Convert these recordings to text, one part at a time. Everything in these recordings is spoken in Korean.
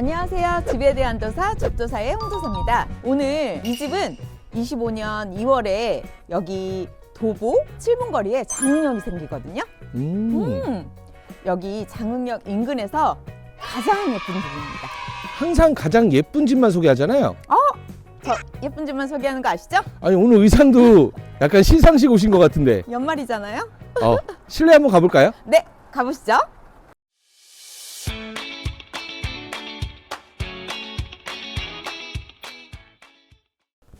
안녕하세요. 집에 대한 도사 집도사의 홍도사입니다. 오늘 이 집은 25년 2월에 여기 도보 7분 거리에 장흥역이 생기거든요. 음, 음, 여기 장흥역 인근에서 가장 예쁜 집입니다. 항상 가장 예쁜 집만 소개하잖아요. 저 예쁜 집만 소개하는 거 아시죠? 아니 오늘 의상도 약간 시상식 오신 것 같은데. 연말이잖아요. 어, 실내 한번 가볼까요? 네, 가보시죠.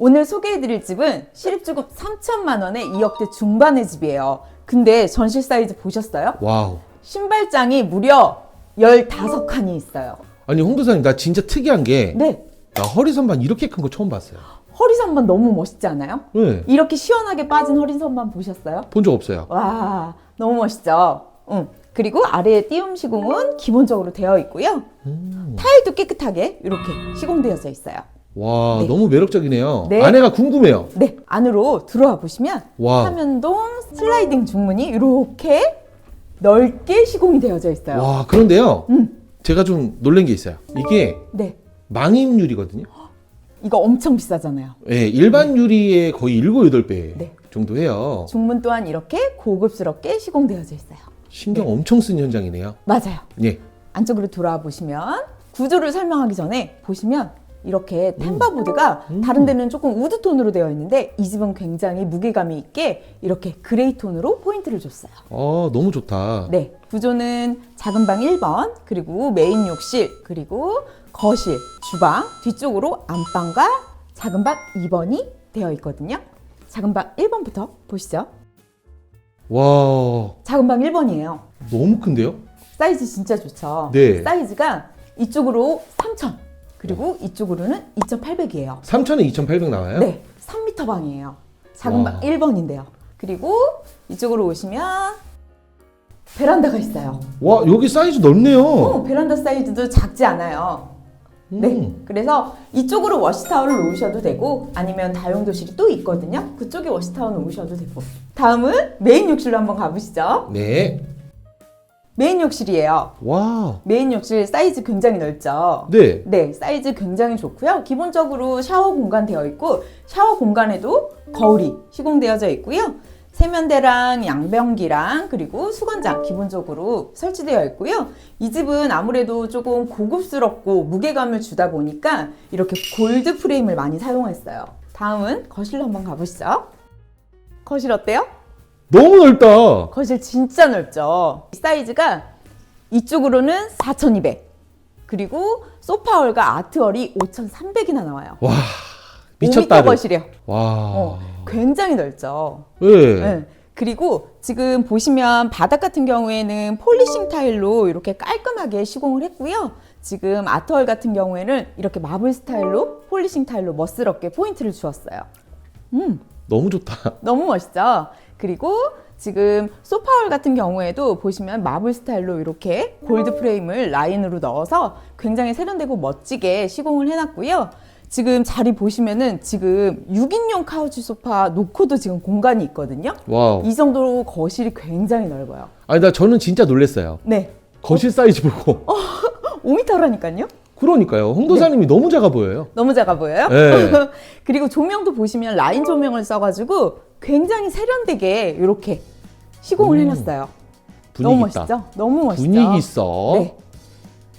오늘 소개해드릴 집은 실입주급 3천만 원의 2억대 중반의 집이에요. 근데 전실 사이즈 보셨어요? 와우. 신발장이 무려 15칸이 있어요. 아니 홍도사님 나 진짜 특이한 게나 네, 허리 선반 이렇게 큰 거 처음 봤어요. 허리 선반 너무 멋있지 않아요? 네, 이렇게 시원하게 빠진 허리 선반 보셨어요? 본 적 없어요. 와, 너무 멋있죠? 응. 그리고 아래에 띄움 시공은 기본적으로 되어 있고요. 음. 타일도 깨끗하게 이렇게 시공되어져 있어요. 와 네. 너무 매력적이네요. 네. 안에가 궁금해요. 네, 안으로 들어와 보시면 와. 화면동 슬라이딩 중문이 이렇게 넓게 시공이 되어져 있어요. 와 그런데요. 음. 제가 좀 놀란 게 있어요. 이게 네, 망임유리거든요. 이거 엄청 비싸잖아요. 예, 일반 유리의 거의 7, 8배 네. 정도 해요. 중문 또한 이렇게 고급스럽게 시공되어져 있어요. 신경 엄청 쓴 현장이네요. 맞아요. 예. 안쪽으로 돌아와 보시면 구조를 설명하기 전에 보시면 이렇게 템바보드가 음. 다른 데는 조금 우드 톤으로 되어 있는데 이 집은 굉장히 무게감이 있게 이렇게 그레이 톤으로 포인트를 줬어요. 어, 너무 좋다. 네, 구조는 작은 방 1번, 그리고 메인 욕실, 그리고 거실, 주방, 뒤쪽으로 안방과 작은 방 2번이 되어 있거든요. 작은 방 1번부터 보시죠. 와, 작은 방 1번이에요. 너무 큰데요? 사이즈 진짜 좋죠. 네. 사이즈가 이쪽으로 3,000, 그리고 이쪽으로는 2,800이에요. 3,000에 2,800 나와요? 네, 3m 방이에요. 작은 와. 방 1번인데요. 그리고 이쪽으로 오시면 베란다가 있어요. 와, 여기 사이즈 넓네요. 어, 베란다 사이즈도 작지 않아요. 네. 음. 그래서 이쪽으로 워시타워를 놓으셔도 되고 아니면 다용도실이 또 있거든요. 그쪽에 워시타워 놓으셔도 되고. 다음은 메인 욕실로 한번 가보시죠. 네. 메인 욕실이에요. 와. 메인 욕실 사이즈 굉장히 넓죠. 네. 네, 사이즈 굉장히 좋고요. 기본적으로 샤워 공간 되어 있고 샤워 공간에도 거울이 시공되어져 있고요. 세면대랑 양변기랑 그리고 수건장 기본적으로 설치되어 있고요. 이 집은 아무래도 조금 고급스럽고 무게감을 주다 보니까 이렇게 골드 프레임을 많이 사용했어요. 다음은 거실로 한번 가보시죠. 거실 어때요? 너무 넓다. 거실 진짜 넓죠. 사이즈가 이쪽으로는 4,200 그리고 소파월과 아트월이 5,300이나 나와요. 와. 5m 미쳤다. 거실이요. 와. 어, 굉장히 넓죠. 네. 네. 그리고 지금 보시면 바닥 같은 경우에는 폴리싱 타일로 이렇게 깔끔하게 시공을 했고요. 지금 아트월 같은 경우에는 이렇게 마블 스타일로 폴리싱 타일로 멋스럽게 포인트를 주었어요. 음, 너무 좋다. 너무 멋있죠? 그리고 지금 소파월 같은 경우에도 보시면 마블 스타일로 이렇게 골드 프레임을 라인으로 넣어서 굉장히 세련되고 멋지게 시공을 해놨고요. 지금 자리 보시면은 지금 6인용 카우치 소파 놓고도 지금 공간이 있거든요. 와우. 이 정도로 거실이 굉장히 넓어요. 아니 나 저는 진짜 놀랐어요. 네. 거실 사이즈 보고. 5m라니까요? 그러니까요. 홍도사님이 너무 작아 보여요. 너무 작아 보여요? 네. 그리고 조명도 보시면 라인 조명을 써가지고 굉장히 세련되게 이렇게 시공을 음, 해놨어요. 분위기 너무 있다. 멋있죠? 너무 멋있죠? 분위기 있어. 네.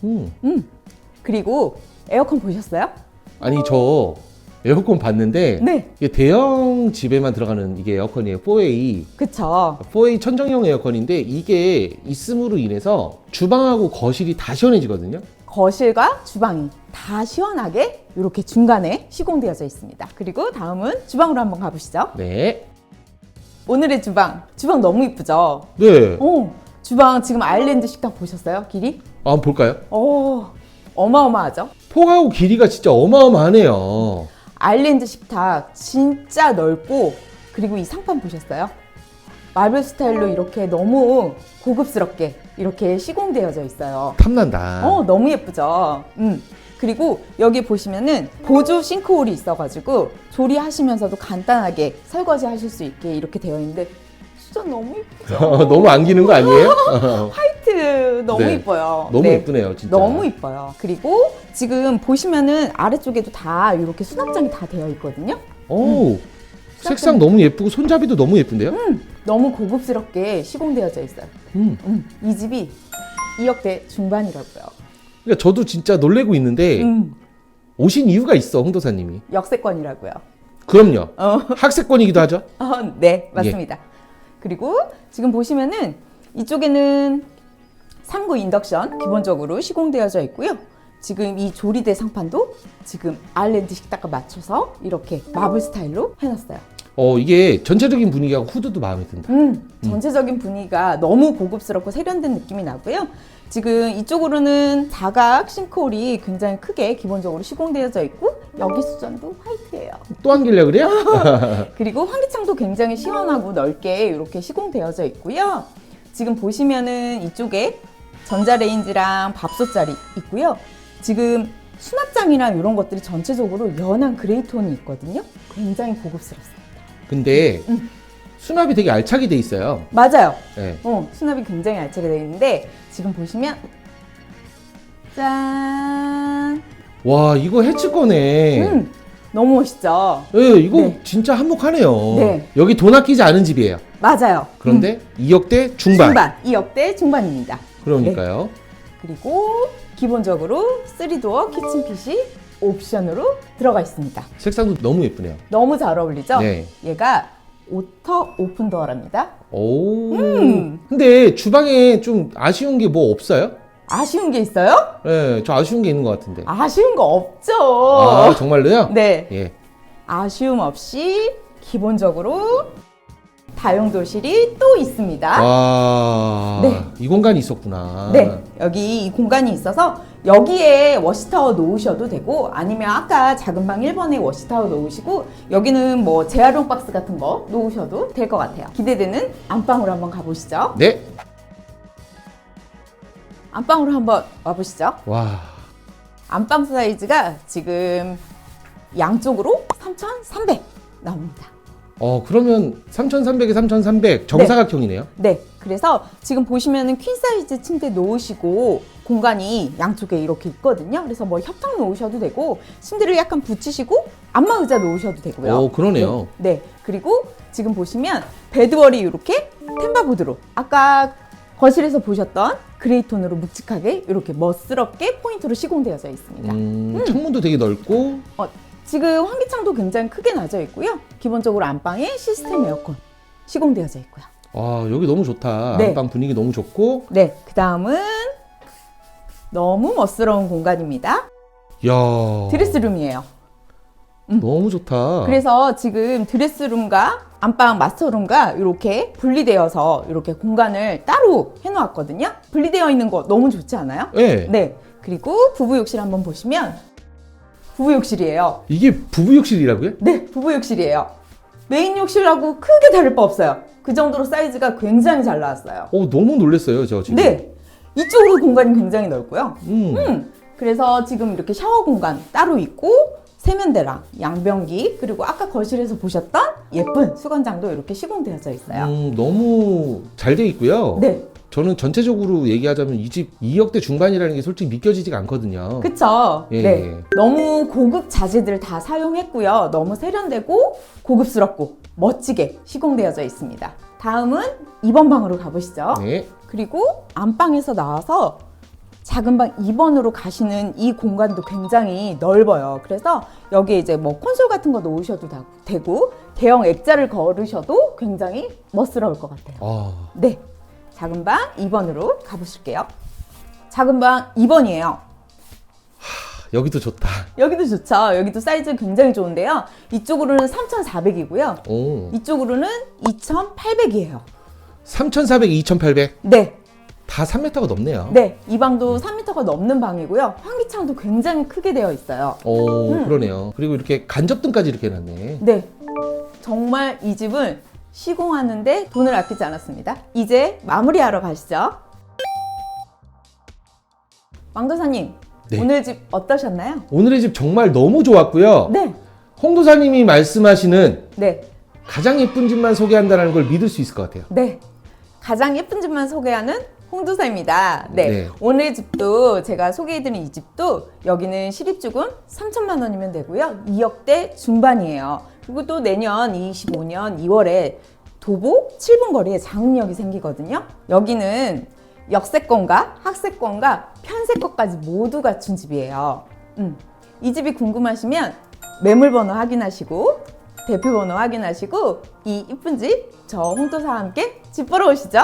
음. 음. 그리고 에어컨 보셨어요? 아니 저 에어컨 봤는데 네. 이게 대형 집에만 들어가는 이게 에어컨이에요. 4A. 그쵸. 4A 천정형 에어컨인데 이게 있음으로 인해서 주방하고 거실이 다 시원해지거든요. 거실과 주방이 다 시원하게 이렇게 중간에 시공되어져 있습니다. 그리고 다음은 주방으로 한번 가보시죠. 네. 오늘의 주방. 주방 너무 이쁘죠? 네. 어, 주방 지금 아일랜드 식탁 보셨어요? 길이? 아, 한번 볼까요? 어, 어마어마하죠? 폭하고 길이가 진짜 어마어마하네요. 아일랜드 식탁 진짜 넓고 그리고 이 상판 보셨어요? 마블 스타일로 이렇게 너무 고급스럽게 이렇게 시공되어져 있어요. 탐난다. 어, 너무 예쁘죠? 음. 그리고 여기 보시면은 보조 싱크홀이 있어가지고 조리하시면서도 간단하게 설거지 하실 수 있게 이렇게 되어 있는데 진짜 너무 예쁘죠? 너무 안기는 거 아니에요? 화이트 너무 네. 이뻐요. 너무 네. 예쁘네요, 진짜. 너무 이뻐요. 그리고 지금 보시면은 아래쪽에도 다 이렇게 수납장이 다 되어 있거든요. 오, 색상 너무 예쁘고 손잡이도 너무 예쁜데요? 너무 고급스럽게 시공되어져 있어요. 음. 음, 이 집이 2억대 중반이라고요. 그러니까 저도 진짜 놀래고 있는데 음, 오신 이유가 있어, 홍도사님이. 역세권이라고요. 그럼요. 어. 학세권이기도 하죠. 어, 네, 맞습니다. 그리고 지금 보시면은 이쪽에는 3구 인덕션 기본적으로 시공되어져 있고요. 지금 이 조리대 상판도 지금 아일랜드 식탁과 맞춰서 이렇게 마블 스타일로 해놨어요. 어, 이게 전체적인 분위기하고 후드도 마음에 든다. 음, 전체적인 분위기가 너무 고급스럽고 세련된 느낌이 나고요. 지금 이쪽으로는 다각 싱크홀이 굉장히 크게 기본적으로 시공되어져 있고 여기 수전도 화이트예요. 또 안길래 그래요? 그리고 환기창도 굉장히 시원하고 넓게 이렇게 시공되어져 있고요. 지금 보시면은 이쪽에 전자레인지랑 밥솥자리 있고요. 지금 수납장이랑 이런 것들이 전체적으로 연한 그레이 톤이 있거든요. 굉장히 고급스럽습니다. 근데 음. 수납이 되게 알차게 돼 있어요. 맞아요. 네. 어, 수납이 굉장히 알차게 되어 있는데 지금 보시면 짠. 와, 이거 해치 거네. 음, 너무 멋있죠. 예, 이거 네. 진짜 한몫하네요. 네. 여기 돈 아끼지 않은 집이에요. 맞아요. 그런데 음, 2억대 중반. 중반. 2억대 중반입니다. 그러니까요. 그리고 기본적으로 3도어 키친핏이 옵션으로 들어가 있습니다. 색상도 너무 예쁘네요. 너무 잘 어울리죠? 네. 얘가 오터 오픈 도어랍니다. 오. 음. 근데 주방에 좀 아쉬운 게 뭐 없어요? 아쉬운 게 있어요? 예, 저 아쉬운 게 있는 것 같은데. 아쉬운 거 없죠. 아, 정말로요? 네. 예. 아쉬움 없이 기본적으로 다용도실이 또 있습니다. 와. 네. 이 공간이 있었구나. 네, 여기 이 공간이 있어서 여기에 워시타워 놓으셔도 되고 아니면 아까 작은 방 1번에 워시타워 놓으시고 여기는 뭐 재활용 박스 같은 거 놓으셔도 될 것 같아요. 기대되는 안방으로 한번 가보시죠. 네. 안방으로 한번 와보시죠. 와. 안방 사이즈가 지금 양쪽으로 3,300 나옵니다. 어, 그러면 3,300에 3,300 정사각형이네요. 네, 그래서 지금 보시면은 퀸 사이즈 침대 놓으시고 공간이 양쪽에 이렇게 있거든요. 그래서 뭐 협탁 놓으셔도 되고 침대를 약간 붙이시고 안마 의자 놓으셔도 되고요. 오, 그러네요. 네, 네. 그리고 지금 보시면 베드월이 이렇게 템바보드로 아까 거실에서 보셨던 그레이 톤으로 묵직하게 이렇게 멋스럽게 포인트로 시공되어져 있습니다. 음, 창문도 되게 넓고 어, 지금 환기창도 굉장히 크게 나져 있고요. 기본적으로 안방에 시스템 에어컨 시공되어져 있고요. 와, 여기 너무 좋다. 네. 안방 분위기 너무 좋고. 네, 그 다음은 너무 멋스러운 공간입니다. 야. 드레스룸이에요. 너무 좋다. 그래서 지금 드레스룸과 안방 마스터룸과 이렇게 분리되어서 이렇게 공간을 따로 해놓았거든요. 분리되어 있는 거 너무 좋지 않아요? 네. 네. 그리고 부부 욕실 한번 보시면 부부 욕실이에요. 이게 부부 욕실이라고요? 네, 부부 욕실이에요. 메인 욕실하고 크게 다를 바 없어요. 그 정도로 사이즈가 굉장히 잘 나왔어요. 어, 너무 놀랐어요, 저 지금. 네, 이쪽으로 공간이 굉장히 넓고요. 음. 음, 그래서 지금 이렇게 샤워 공간 따로 있고 세면대랑 양변기 그리고 아까 거실에서 보셨던 예쁜 수건장도 이렇게 시공되어져 있어요. 음, 너무 잘 돼 있고요. 네, 저는 전체적으로 얘기하자면 이 집 2억대 중반이라는 게 솔직히 믿겨지지가 않거든요. 그쵸? 예. 네, 너무 고급 자재들 다 사용했고요. 너무 세련되고 고급스럽고 멋지게 시공되어져 있습니다. 다음은 2번 방으로 가보시죠. 네. 그리고 안방에서 나와서 작은 방 2번으로 가시는 이 공간도 굉장히 넓어요. 그래서 여기에 이제 뭐 콘솔 같은 거 놓으셔도 다- 되고 대형 액자를 걸으셔도 굉장히 멋스러울 것 같아요. 아, 네. 작은 방 2번으로 가보실게요. 작은 방 2번이에요. 여기도 좋다. 여기도 좋죠. 여기도 사이즈 굉장히 좋은데요. 이쪽으로는 3,400이고요. 오. 이쪽으로는 2,800이에요. 3,400, 2,800. 네. 다 3m가 넘네요. 네. 이 방도 3m가 넘는 방이고요. 환기창도 굉장히 크게 되어 있어요. 오, 음. 그러네요. 그리고 이렇게 간접등까지 이렇게 해놨네. 네. 정말 이 집은 시공하는데 돈을 아끼지 않았습니다. 이제 마무리하러 가시죠. 왕도사님, 네. 오늘 집 어떠셨나요? 오늘의 집 정말 너무 좋았고요. 네. 홍도사님이 말씀하시는 네. 가장 예쁜 집만 소개한다는 걸 믿을 수 있을 것 같아요. 네. 가장 예쁜 집만 소개하는 홍도사입니다. 네. 네. 오늘 집도 제가 소개해드린 이 집도 여기는 실입주금 3천만 원이면 되고요. 2억대 중반이에요. 그리고 또 내년 25년 2월에 도보 7분 거리에 장흥역이 생기거든요. 여기는 역세권과 학세권과 편세권까지 모두 갖춘 집이에요. 음. 이 집이 궁금하시면 매물번호 확인하시고 대표번호 확인하시고 이 이쁜 집 저 홍도사와 함께 집 보러 오시죠.